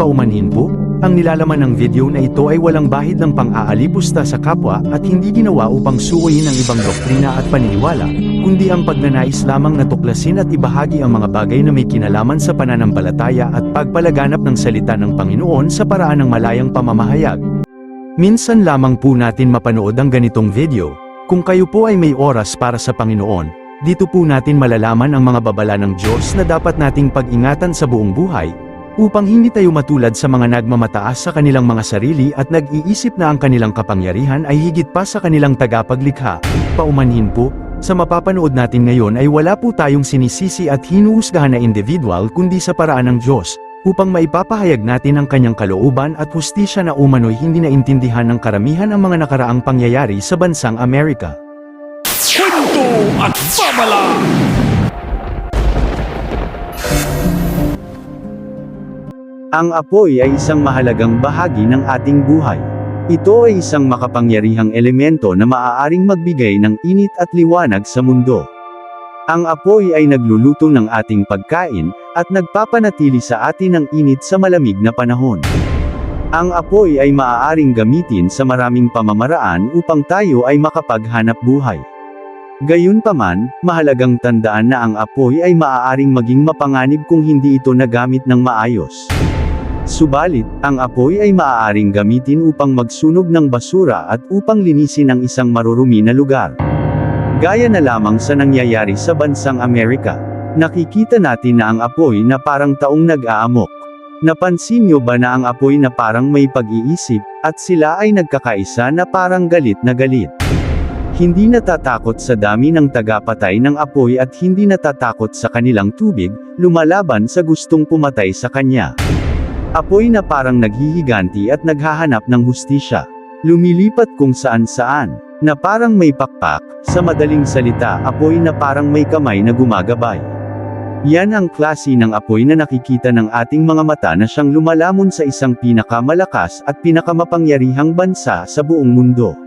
Paumanhin po, ang nilalaman ng video na ito ay walang bahid ng pang-aalipusta sa kapwa at hindi ginawa upang suoyin ang ibang doktrina at paniniwala, kundi ang pagnanais lamang na tuklasin at ibahagi ang mga bagay na may kinalaman sa pananampalataya at pagpalaganap ng salita ng Panginoon sa paraan ng malayang pamamahayag. Minsan lamang po natin mapanood ang ganitong video. Kung kayo po ay may oras para sa Panginoon, dito po natin malalaman ang mga babala ng Diyos na dapat nating pag-ingatan sa buong buhay, upang hindi tayo matulad sa mga nagmamataas sa kanilang mga sarili at nag-iisip na ang kanilang kapangyarihan ay higit pa sa kanilang tagapaglikha. Paumanhin po, sa mapapanood natin ngayon ay wala po tayong sinisisi at hinuhusgahan na individual kundi sa paraan ng Diyos, upang maipapahayag natin ang kanyang kalooban at hustisya na umano'y hindi naintindihan ng karamihan ang mga nakaraang pangyayari sa bansang Amerika. Kwento at babala Ang apoy ay isang mahalagang bahagi ng ating buhay. Ito ay isang makapangyarihang elemento na maaaring magbigay ng init at liwanag sa mundo. Ang apoy ay nagluluto ng ating pagkain, at nagpapanatili sa atin ng init sa malamig na panahon. Ang apoy ay maaaring gamitin sa maraming pamamaraan upang tayo ay makapaghanap buhay. Gayunpaman, mahalagang tandaan na ang apoy ay maaaring maging mapanganib kung hindi ito nagamit ng maayos. Subalit, ang apoy ay maaaring gamitin upang magsunog ng basura at upang linisin ang isang marurumi na lugar. Gaya na lamang sa nangyayari sa bansang Amerika. Nakikita natin na ang apoy na parang taong nag-aamok. Napansin nyo ba na ang apoy na parang may pag-iisip, at sila ay nagkakaisa na parang galit na galit? Hindi natatakot sa dami ng tagapatay ng apoy at hindi natatakot sa kanilang tubig, lumalaban sa gustong pumatay sa kanya. Apoy na parang naghihiganti at naghahanap ng hustisya. Lumilipat kung saan saan, na parang may pakpak, sa madaling salita apoy na parang may kamay na gumagabay. Yan ang klase ng apoy na nakikita ng ating mga mata na siyang lumalamon sa isang pinakamalakas at pinakamapangyarihang bansa sa buong mundo.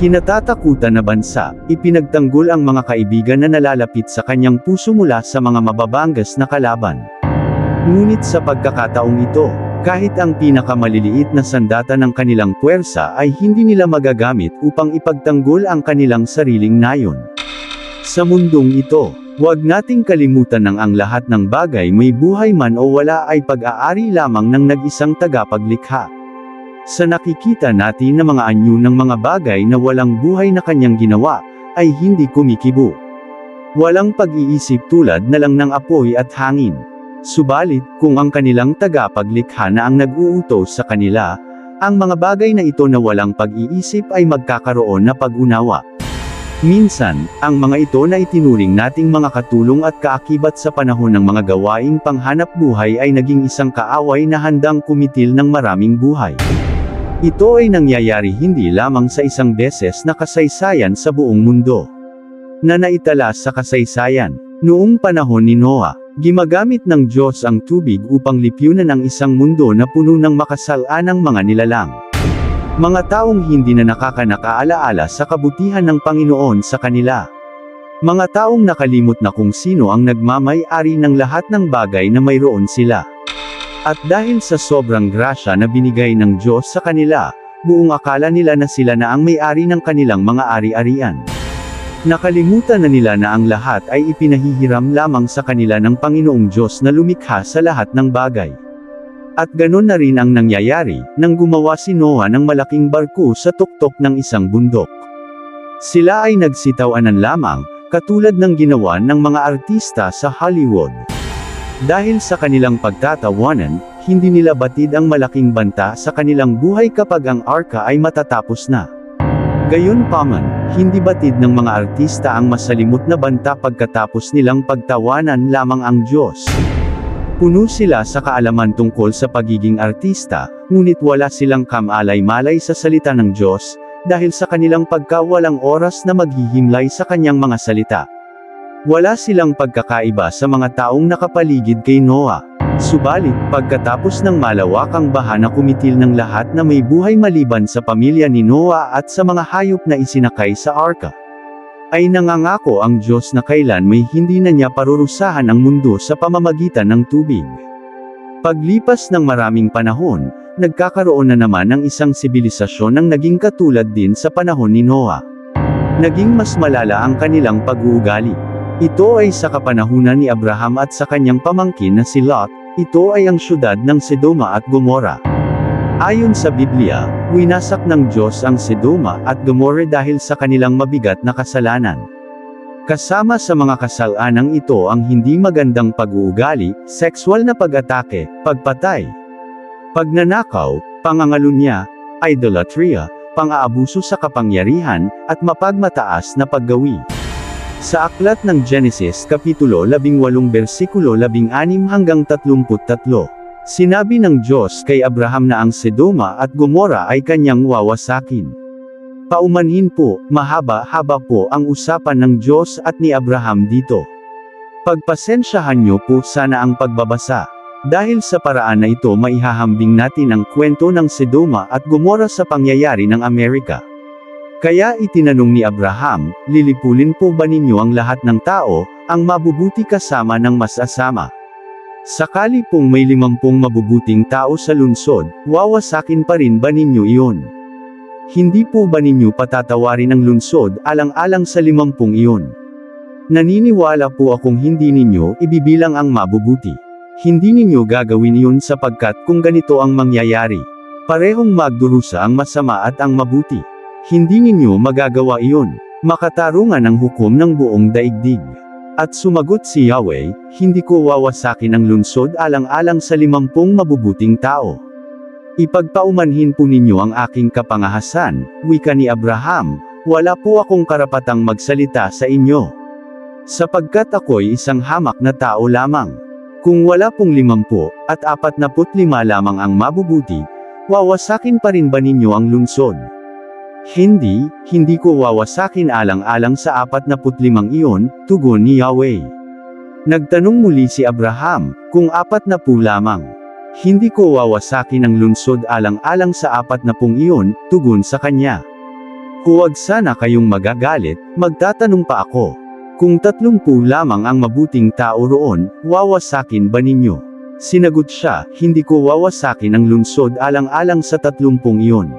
Kinatatakutan na bansa, ipinagtanggol ang mga kaibigan na nalalapit sa kanyang puso mula sa mga mababangas na kalaban. Ngunit sa pagkakataong ito, kahit ang pinakamaliliit na sandata ng kanilang puwersa ay hindi nila magagamit upang ipagtanggol ang kanilang sariling nayon. Sa mundong ito, huwag nating kalimutan ng ang lahat ng bagay may buhay man o wala ay pag-aari lamang ng nag-isang tagapaglikha. Sa nakikita natin na mga anyo ng mga bagay na walang buhay na kanyang ginawa, ay hindi kumikibo. Walang pag-iisip tulad na lang ng apoy at hangin. Subalit, kung ang kanilang tagapaglikha na ang nag-uutos sa kanila, ang mga bagay na ito na walang pag-iisip ay magkakaroon na pag-unawa. Minsan, ang mga ito na itinuring nating mga katulong at kaakibat sa panahon ng mga gawaing panghanap buhay ay naging isang kaaway na handang kumitil ng maraming buhay. Ito ay nangyayari hindi lamang sa isang beses na kasaysayan sa buong mundo. Na naitala sa kasaysayan, noong panahon ni Noah, gimagamit ng Diyos ang tubig upang lipyunan ang isang mundo na puno ng makasalanang mga nilalang. Mga taong hindi na nakakanakaalaala sa kabutihan ng Panginoon sa kanila. Mga taong nakalimot na kung sino ang nagmamay-ari ng lahat ng bagay na mayroon sila. At dahil sa sobrang grasya na binigay ng Diyos sa kanila, buong akala nila na sila na ang may-ari ng kanilang mga ari-arian. Nakalimutan na nila na ang lahat ay ipinahihiram lamang sa kanila ng Panginoong Diyos na lumikha sa lahat ng bagay. At ganon na rin ang nangyayari, nang gumawa si Noah ng malaking barko sa tuktok ng isang bundok. Sila ay nagsitawanan lamang, katulad ng ginawa ng mga artista sa Hollywood. Dahil sa kanilang pagtatawanan, hindi nila batid ang malaking banta sa kanilang buhay kapag ang arka ay matatapos na. Gayunpaman, hindi batid ng mga artista ang masalimot na banta pagkatapos nilang pagtawanan lamang ang Diyos. Puno sila sa kaalaman tungkol sa pagiging artista, ngunit wala silang kamalay-malay sa salita ng Diyos, dahil sa kanilang pagkawalang oras na maghihimlay sa kanyang mga salita. Wala silang pagkakaiba sa mga taong nakapaligid kay Noah. Subalit, pagkatapos ng malawakang baha na kumitil ng lahat na may buhay maliban sa pamilya ni Noah at sa mga hayop na isinakay sa arka, ay nangangako ang Diyos na kailan may hindi na niya parurusahan ang mundo sa pamamagitan ng tubig. Paglipas ng maraming panahon, nagkakaroon na naman ng isang sibilisasyon ng naging katulad din sa panahon ni Noah. Naging mas malala ang kanilang pag-uugali. Ito ay sa kapanahunan ni Abraham at sa kanyang pamangkin na si Lot, ito ay ang syudad ng Sedoma at Gomora. Ayon sa Biblia, winasak ng Diyos ang Sedoma at Gomorrah dahil sa kanilang mabigat na kasalanan. Kasama sa mga kasalanang ito ang hindi magandang pag-uugali, sexual na pag-atake, pagpatay, pagnanakaw, pangangalunya, idolatria, pang-aabuso sa kapangyarihan, at mapagmataas na paggawi. Sa aklat ng Genesis Kapitulo 18 versikulo 16 hanggang 33, sinabi ng Diyos kay Abraham na ang Sedoma at Gomora ay kanyang wawasakin. Paumanhin po, mahaba-haba po ang usapan ng Diyos at ni Abraham dito. Pagpasensyahan niyo po sana ang pagbabasa. Dahil sa paraan na ito maihahambing natin ang kwento ng Sedoma at Gomora sa pangyayari ng Amerika. Kaya itinanong ni Abraham, lilipulin po ba ninyo ang lahat ng tao, ang mabubuti kasama ng masasama? Sakali pong may limampung mabubuting tao sa lungsod, wawasakin pa rin ba ninyo iyon? Hindi po ba ninyo patatawarin ang lungsod alang-alang sa limampung iyon? Naniniwala po akong hindi ninyo ibibilang ang mabubuti. Hindi ninyo gagawin iyon sapagkat kung ganito ang mangyayari, parehong magdurusa ang masama at ang mabuti. Hindi ninyo magagawa iyon. Makatarungan ang hukom ng buong daigdig. At sumagot si Yahweh, hindi ko wawasakin ang lungsod alang-alang sa limampung mabubuting tao. Ipagpaumanhin po ninyo ang aking kapangahasan, wika ni Abraham, wala po akong karapatang magsalita sa inyo. Sapagkat ako'y isang hamak na tao lamang. Kung wala pong limampu, at apat na lima lamang ang mabubuti, wawasakin pa rin ba ninyo ang lungsod? Hindi, hindi ko wawasakin alang-alang sa apat na limang iyon, tugon ni Yahweh. Nagtanong muli si Abraham, kung apat na po lamang. Hindi ko wawasakin ang lungsod alang-alang sa apat na pong iyon, tugon sa kanya. Huwag sana kayong magagalit, magtatanong pa ako. Kung tatlumpu lamang ang mabuting tao roon, wawasakin ba ninyo? Sinagot siya, hindi ko wawasakin ang lungsod alang-alang sa tatlumpung iyon.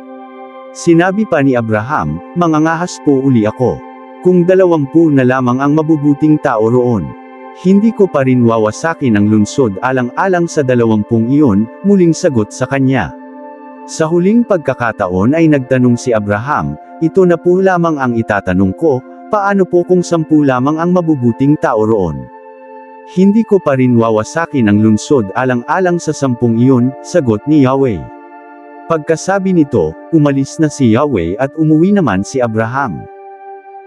Sinabi pa ni Abraham, mangangahas po uli ako. Kung dalawampu na lamang ang mabubuting tao roon, hindi ko pa rin wawasakin ang lungsod alang-alang sa dalawampung iyon, muling sagot sa kanya. Sa huling pagkakataon ay nagtanong si Abraham, ito na po lamang ang itatanong ko, paano po kung sampu lamang ang mabubuting tao roon? Hindi ko pa rin wawasakin ang lungsod alang-alang sa sampung iyon, sagot ni Yahweh. Pagkasabi nito, umalis na si Yahweh at umuwi naman si Abraham.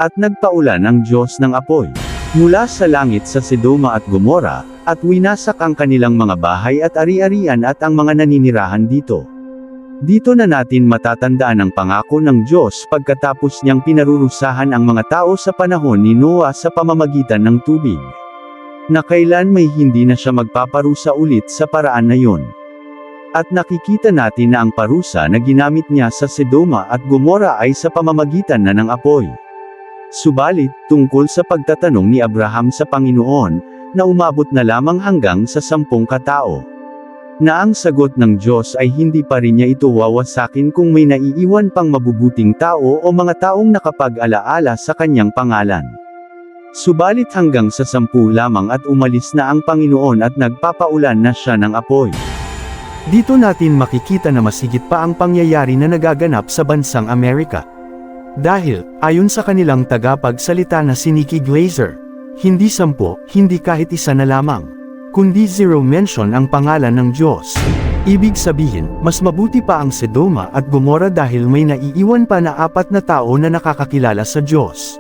At nagpaulan ang Diyos ng apoy mula sa langit sa Sedoma at Gomora, at winasak ang kanilang mga bahay at ari-arian at ang mga naninirahan dito. Dito na natin matatandaan ang pangako ng Diyos pagkatapos niyang pinarurusahan ang mga tao sa panahon ni Noah sa pamamagitan ng tubig. Na kailan may hindi na siya magpaparusa ulit sa paraan na yon. At nakikita natin na ang parusa na ginamit niya sa Sedoma at Gomora ay sa pamamagitan na ng apoy. Subalit, tungkol sa pagtatanong ni Abraham sa Panginoon, na umabot na lamang hanggang sa sampung katao. Na ang sagot ng Diyos ay hindi pa rin niya ito wawasakin kung may naiiwan pang mabubuting tao o mga taong nakapag-alaala sa kanyang pangalan. Subalit hanggang sa sampu lamang at umalis na ang Panginoon at nagpapaulan na siya ng apoy. Dito natin makikita na masigit pa ang pangyayari na nagaganap sa bansang Amerika. Dahil, ayon sa kanilang tagapagsalita na si Nikki Glazer, hindi sampo, hindi kahit isa na lamang, kundi zero mention ang pangalan ng Diyos. Ibig sabihin, mas mabuti pa ang Sedoma at Gomora dahil may naiiwan pa na apat na tao na nakakakilala sa Diyos.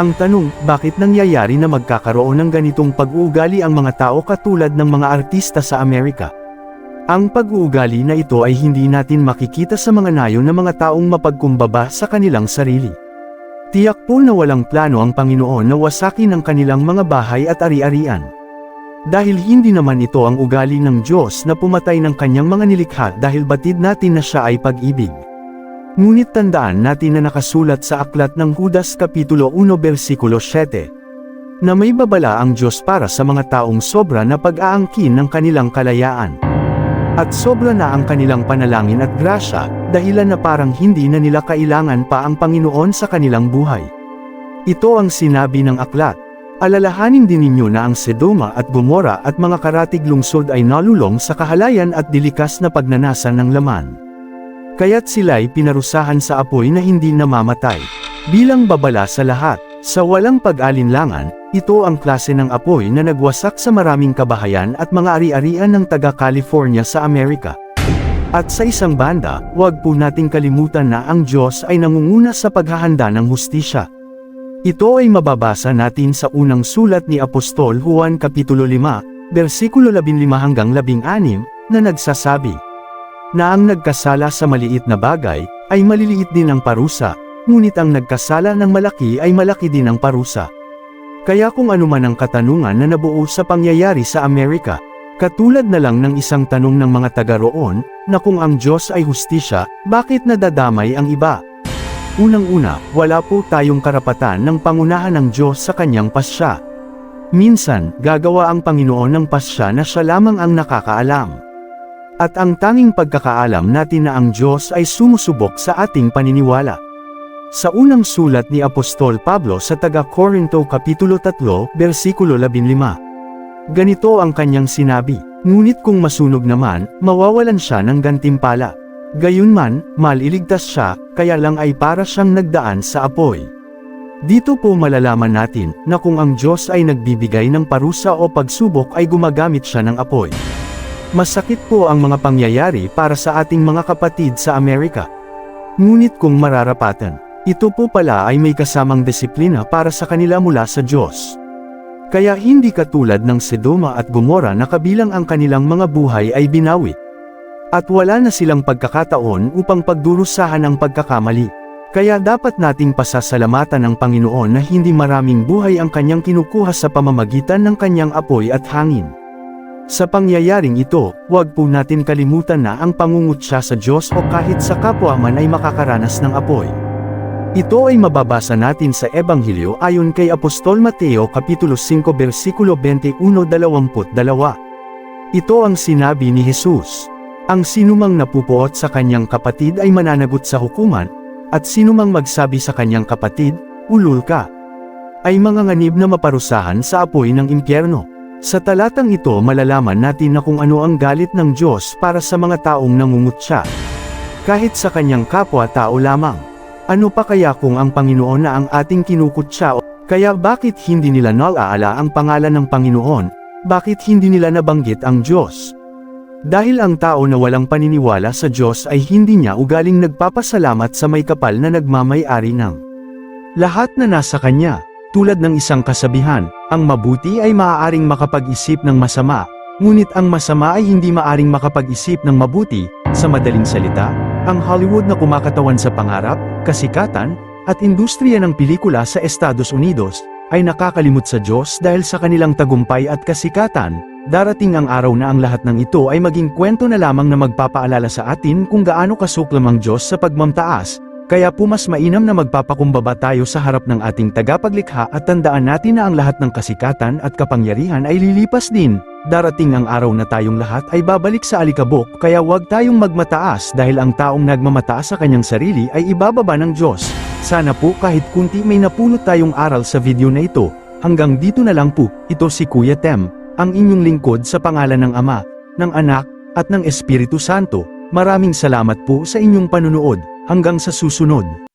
Ang tanong, bakit nangyayari na magkakaroon ng ganitong pag-uugali ang mga tao katulad ng mga artista sa Amerika? Ang pag-uugali na ito ay hindi natin makikita sa mga nayo ng mga taong mapagkumbaba sa kanilang sarili. Tiyak po na walang plano ang Panginoon na wasakin ang kanilang mga bahay at ari-arian. Dahil hindi naman ito ang ugali ng Diyos na pumatay ng kanyang mga nilikha dahil batid natin na siya ay pag-ibig. Ngunit tandaan natin na nakasulat sa aklat ng Judas Kapitulo 1 versikulo 7 na may babala ang Diyos para sa mga taong sobra na pag-aangkin ng kanilang kalayaan. At sobra na ang kanilang panalangin at grasya, dahilan na parang hindi na nila kailangan pa ang Panginoon sa kanilang buhay. Ito ang sinabi ng aklat. Alalahanin din ninyo na ang Sedoma at Gomora at mga karatig lungsod ay nalulong sa kahalayan at dilikas na pagnanasa ng laman. Kaya't sila'y pinarusahan sa apoy na hindi namamatay. Bilang babala sa lahat, sa walang pag-alinlangan, ito ang klase ng apoy na nagwasak sa maraming kabahayan at mga ari-arian ng taga-California sa Amerika. At sa isang banda, huwag po nating kalimutan na ang Diyos ay nangunguna sa paghahanda ng hustisya. Ito ay mababasa natin sa unang sulat ni Apostol Juan Kapitulo 5, versikulo 15 hanggang 16, na nagsasabi, na ang nagkasala sa maliit na bagay, ay maliliit din ang parusa, ngunit ang nagkasala ng malaki ay malaki din ang parusa. Kaya kung ano man ang katanungan na nabuo sa pangyayari sa Amerika, katulad na lang ng isang tanong ng mga taga roon, na kung ang Diyos ay hustisya, bakit nadadamay ang iba? Unang-una, wala po tayong karapatan ng pangunahan ng Diyos sa kanyang pasya. Minsan, gagawa ang Panginoon ng pasya na siya lamang ang nakakaalam. At ang tanging pagkakaalam natin na ang Diyos ay sumusubok sa ating paniniwala. Sa unang sulat ni Apostol Pablo sa taga-Korinto Kapitulo 3, versikulo 15. Ganito ang kanyang sinabi, Ngunit kung masunog naman, mawawalan siya ng gantimpala. Gayunman, maliligtas siya, kaya lang ay para siyang nagdaan sa apoy. Dito po malalaman natin, na kung ang Diyos ay nagbibigay ng parusa o pagsubok ay gumagamit siya ng apoy. Masakit po ang mga pangyayari para sa ating mga kapatid sa Amerika. Ngunit kung mararapatan, ito po pala ay may kasamang disiplina para sa kanila mula sa Diyos. Kaya hindi katulad ng Sedoma at Gomora na kabilang ang kanilang mga buhay ay binawi. At wala na silang pagkakataon upang pagdurusahan ang pagkakamali. Kaya dapat nating pasasalamatan ng Panginoon na hindi maraming buhay ang kanyang kinukuha sa pamamagitan ng kanyang apoy at hangin. Sa pangyayaring ito, huwag po natin kalimutan na ang pangungutya sa Diyos o kahit sa kapwa man ay makakaranas ng apoy. Ito ay mababasa natin sa Ebanghelyo ayon kay Apostol Mateo Kapitulo 5 versikulo 21-22. Ito ang sinabi ni Jesus. Ang sinumang napupuot sa kanyang kapatid ay mananagot sa hukuman, at sinumang magsabi sa kanyang kapatid, ulul ka, ay mga nganib na maparusahan sa apoy ng impyerno. Sa talatang ito malalaman natin na kung ano ang galit ng Diyos para sa mga taong nangungutya. Kahit sa kanyang kapwa-tao lamang. Ano pa kaya kung ang Panginoon na ang ating kinukutya o kaya bakit hindi nila nalaala ang pangalan ng Panginoon? Bakit hindi nila nabanggit ang Diyos? Dahil ang tao na walang paniniwala sa Diyos ay hindi niya ugaling nagpapasalamat sa may kapal na nagmamay-ari ng lahat na nasa kanya. Tulad ng isang kasabihan, ang mabuti ay maaaring makapag-isip ng masama, ngunit ang masama ay hindi maaring makapag-isip ng mabuti, sa madaling salita, ang Hollywood na kumakatawan sa pangarap, kasikatan, at industriya ng pelikula sa Estados Unidos, ay nakakalimot sa Diyos dahil sa kanilang tagumpay at kasikatan, darating ang araw na ang lahat ng ito ay maging kwento na lamang na magpapaalala sa atin kung gaano kasuklam ang Diyos sa pagmamtaas, kaya po mas mainam na magpapakumbaba tayo sa harap ng ating tagapaglikha at tandaan natin na ang lahat ng kasikatan at kapangyarihan ay lilipas din. Darating ang araw na tayong lahat ay babalik sa alikabok kaya huwag tayong magmataas dahil ang taong nagmamataas sa kanyang sarili ay ibababa ng Diyos. Sana po kahit kunti may napulot tayong aral sa video na ito. Hanggang dito na lang po, ito si Kuya Tem, ang inyong lingkod sa pangalan ng Ama, ng Anak, at ng Espiritu Santo. Maraming salamat po sa inyong panunood. Hanggang sa susunod.